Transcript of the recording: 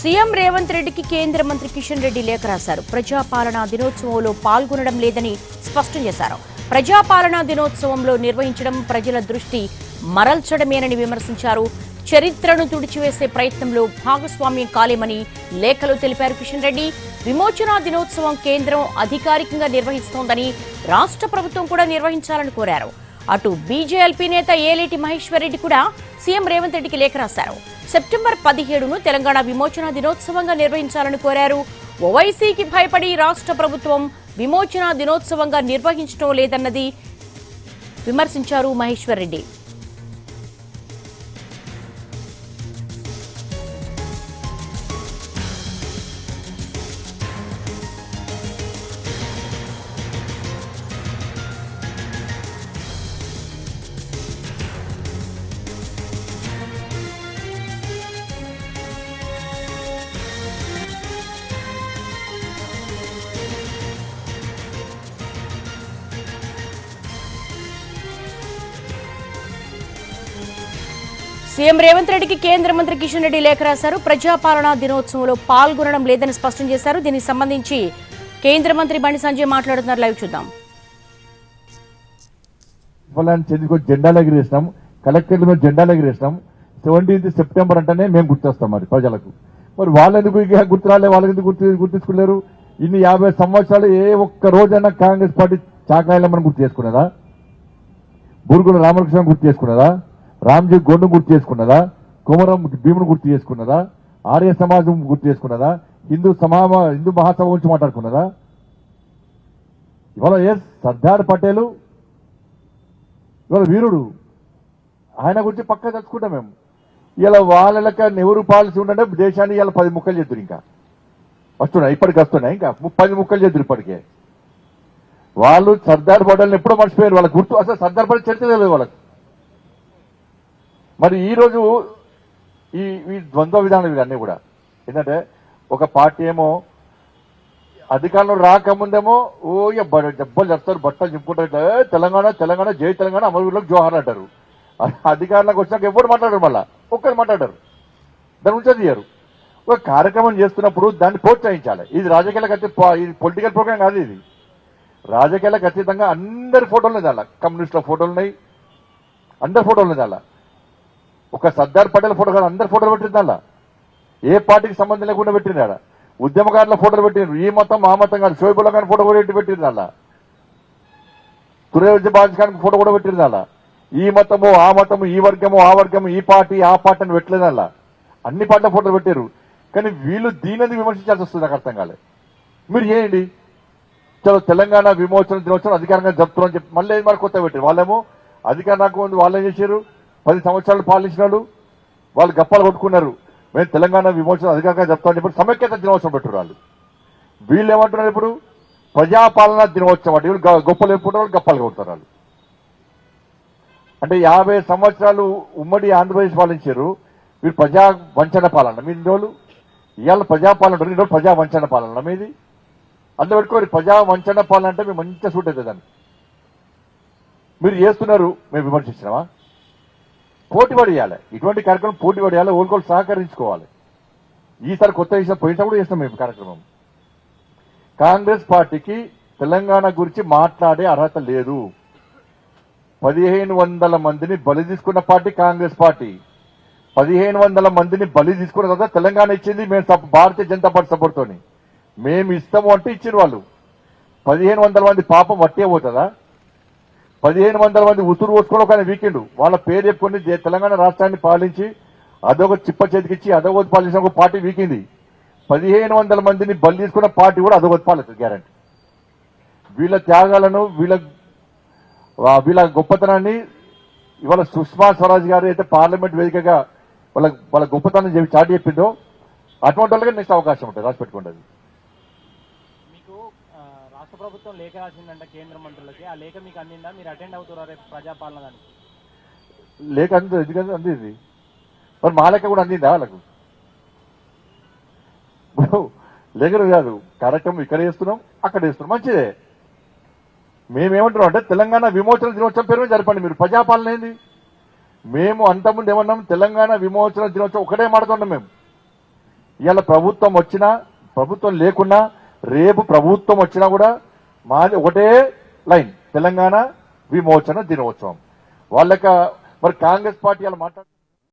CM Revanth రెడ్డికి కేంద్ర మంత్రి కిషన్ రెడ్డి లేఖ రాశారు. ప్రజాపాలనా దినోత్సవంలో పాల్గొనడం లేదని స్పష్టం చేశారు. ప్రజాపాలనా దినోత్సవంలో నిర్వహించడం ప్రజల దృష్టి మరల్చడమేనని విమర్శించారు. చరిత్రను తుడిచివేసే ప్రయత్నంలో భాగస్వామ్యం కాలేమని లేఖలో తెలిపారు కిషన్ రెడ్డి. విమోచన దినోత్సవం కేంద్రం అధికారికంగా నిర్వహిస్తోందని రాష్ట్ర ప్రభుత్వం కూడా నిర్వహించాలని కోరారు. అటు బీజేఎల్పీ నేత ఏలేటి మహేశ్వరరెడ్డి కూడా సీఎం రేవంత్ రెడ్డికి లేఖ రాశారు. సెప్టెంబర్ పదిహేడును తెలంగాణ విమోచన దినోత్సవంగా నిర్వహించాలని కోరారు. ఓవైసీకి భయపడి రాష్ట్ర ప్రభుత్వం విమోచన దినోత్సవంగా నిర్వహించడం లేదన్నది విమర్శించారు మహేశ్వర్ రెడ్డి సీఎం రేవంత్ రెడ్డికి కేంద్ర మంత్రి కిషన్ రెడ్డి లేఖ రాశారు. ప్రజాపాలనా దినోత్సవంలో పాల్గొనడం లేదని స్పష్టం చేశారు. దీనికి సంబంధించి కేంద్ర మంత్రి బండి సంజయ్ మాట్లాడుతున్నారు. లైవ్ చూద్దాం. జెండాలు ఎగిరేసినాం. కలెక్టర్ల మీద జెండాలు ఎగిరేసినాం. సెవెంటీన్త్ సెప్టెంబర్ అంటేనే మేము గుర్తొస్తాం మరి ప్రజలకు. మరి వాళ్ళెందుకు గుర్తురాలే గుర్తు రాలే? వాళ్ళకి గుర్తు గుర్తించుకోలేరు? ఇన్ని యాభై సంవత్సరాలు ఏ ఒక్క రోజైనా కాంగ్రెస్ పార్టీ చాకాయలమ్మని మనం గుర్తు చేసుకున్నదా బూరుగుల రామకృష్ణ గుర్తు చేసుకున్నదా రామ్జీ గొండు గుర్తు చేసుకున్నదా? కుమరం భీమును గుర్తు చేసుకున్నదా? ఆర్య సమాజం గుర్తు చేసుకున్నదా? హిందూ సమావ హిందూ మహాసభ గురించి మాట్లాడుకున్నదా? ఇవాళ ఎస్ సర్దార్ పటేలు? ఇవాళ వీరుడు. ఆయన గురించి పక్క తెచ్చుకుంటాం మేము. ఇలా వాళ్ళక నెవరు పాలసీ ఉండే దేశాన్ని ఇలా పది ముక్కలు చేద్దరు ఇంకా. వస్తున్నాయి ఇప్పటికి వస్తున్నాయి ఇంకా. పది ముక్కలు చేద్దరు ఇప్పటికే. వాళ్ళు సర్దార్ పటేల్ని ఎప్పుడో మర్చిపోయారు. వాళ్ళకి గుర్తు అసలు సర్దార్ పటేల్ చరిత్ర తెలియదు వాళ్ళకి. మరి ఈరోజు ఈ ఈ ద్వంద్వ విధానం ఇవన్నీ కూడా. ఏంటంటే ఒక పార్టీ ఏమో అధికారంలో రాకముందేమో ఓ ఇక బ- దెబ్బలు చెప్తారు బట్టలు చెప్పుకుంటారు తెలంగాణ తెలంగాణ జై తెలంగాణ అమరవీరులకు జోహార్ అంటారు. అధికారులకు అధికారంలోకి వచ్చినాక ఎవరు మాట్లాడరు మళ్ళా? ఒక్కరు మాట్లాడారు. దాని గురించి తీయరు ఒక కార్యక్రమం చేస్తున్నప్పుడు దాన్ని ప్రోత్సహించాలి. ఇది రాజకీయాలకు అతి ఇది పొలిటికల్ ప్రోగ్రామ్ కాదు ఇది. రాజకీయాలకు అతీతంగా అందరి ఫోటోలు ఉన్నాయి అలా కమ్యూనిస్టుల ఫోటోలు ఉన్నాయి. అందరి ఫోటోలు ఉన్నాయి అలా ఒక సర్దార్ పటేల్ ఫోటో కాదు అందరు ఫోటోలు పెట్టింది దానిలో ఏ పార్టీకి సంబంధం లేకుండా పెట్టింది ఆడ ఉద్యమకారుల ఫోటోలు పెట్టిండ్రు. ఈ మతం ఆ మతం కాదు. షోయిబుల్లా ఖాన్ ఫోటో కూడా ఎట్టి పెట్టింది అలా తురేజ్ బాజ్ ఖాన్ ఫోటో కూడా పెట్టింది ఈ మతము ఆ మతము ఈ వర్గము ఆ వర్గము ఈ పార్టీ ఆ పార్టీ అని పెట్టలేదు అలా అన్ని పార్టీల ఫోటోలు పెట్టారు కానీ వీళ్ళు దీనిని విమర్శించాల్సి వస్తుంది నాకు అర్థం కాలే. మీరు చేయండి చలో తెలంగాణ విమోచన దినోత్సవం అధికారంగా జరుపుతున్నారని చెప్పి మళ్ళీ మరి కొత్త పెట్టారు వాళ్ళేమో అధికారం నాకు ముందు వాళ్ళు ఏం చేశారు? పది సంవత్సరాలు పాలించినాడు. వాళ్ళు గప్పాలు కొట్టుకున్నారు. మేము తెలంగాణ విమోచన అధికారంగా చెప్తామని చెప్పి సమైక్యత దినోత్సవం పెట్టారు వాళ్ళు వీళ్ళు ఏమంటున్నారు ఇప్పుడు? ప్రజాపాలన దినోత్సవం అంటే. వీళ్ళు గొప్పలు ఎప్పుకుంటారు వాళ్ళు గప్పాలు కొడతారు వాళ్ళు అంటే యాభై సంవత్సరాలు ఉమ్మడి ఆంధ్రప్రదేశ్ పాలించారు. మీరు ప్రజా వంచన పాలన మీ రోజులు? ఇవాళ ప్రజాపాలన ఉంటుంది, రోజులు ప్రజా వంచన పాలన మీది? అందులో పెట్టుకోరు ప్రజా వంచన పాలన అంటే మేము మంచిగా సూట్ అవుతుంది దాన్ని. మీరు చేస్తున్నారు. మేము విమర్శించినామా? పోటీ పడేయాలి. ఇటువంటి కార్యక్రమం పోటీ పడేయాలి ఓల్కోలు సహకరించుకోవాలి. ఈసారి కొత్త విషయం పోయినప్పుడు కూడా చేస్తాం మేము కార్యక్రమం. కాంగ్రెస్ పార్టీకి తెలంగాణ గురించి మాట్లాడే అర్హత లేదు. పదిహేను వందల మందిని బలి తీసుకున్న పార్టీ కాంగ్రెస్ పార్టీ. పదిహేను వందల మందిని బలి తీసుకున్న తర్వాత తెలంగాణ ఇచ్చింది మేము భారతీయ జనతా పార్టీ సపోర్ట్ మేము ఇస్తాము అంటే ఇచ్చిన వాళ్ళు. పదిహేను వందల మంది పాపం వట్టే పోతుందా? పదిహేను వందల మంది ఉసురు పోసుకొని ఒక వీకెండ్. వాళ్ళ పేరు చెప్పుకొని తెలంగాణ రాష్ట్రాన్ని పాలించి అదొక చిప్ప చేతికిచ్చి అదొక పాలించిన ఒక పార్టీ వీకింది. పదిహేను వందల మందిని బలి తీసుకున్న పార్టీ కూడా అదొక పాలిస్తుంది గ్యారంటీ. వీళ్ళ త్యాగాలను వీళ్ళ వీళ్ళ గొప్పతనాన్ని ఇవాళ సుష్మా స్వరాజ్ గారు అయితే పార్లమెంట్ వేదికగా వాళ్ళ వాళ్ళ గొప్పతనం చెప్పి చాటి చెప్పిందో అటువంటి వాళ్ళకి నెక్స్ట్ అవకాశం ఉంటుంది రాసి పెట్టుకుంటుంది. రాష్ట్ర ప్రభుత్వం లేఖ రాసిందంట కేంద్ర మంత్రులకి. ఆ లేఖ మీకు అందిందా? మీరు అటెండ్ అవుతారా రేపు ప్రజాపాలన దానికి లేఖ అంది ఎందుకంటే అందింది మరి మా లెక్క కూడా అందిందా వాళ్ళకు? లేఖలు కాదు కార్యక్రమం ఇక్కడ చేస్తున్నాం అక్కడ చేస్తున్నాం. మంచిదే. మేమేమంటున్నాం అంటే తెలంగాణ విమోచన దినోత్సవం పేరు మీద జరపండి మీరు. ప్రజాపాలన ఏంది? మేము అంతకుముందు ఏమన్నాం? తెలంగాణ విమోచన దినోత్సవం ఒకటే మాడుతున్నాం మేము. ఇవాళ ప్రభుత్వం వచ్చినా ప్రభుత్వం లేకున్నా రేపు ప్రభుత్వం వచ్చినా కూడా మాది ఒకటే లైన్ తెలంగాణ విమోచన దినోత్సవం. వాళ్ళక మరి కాంగ్రెస్ పార్టీ అలా మాట్లాడుతున్నారు.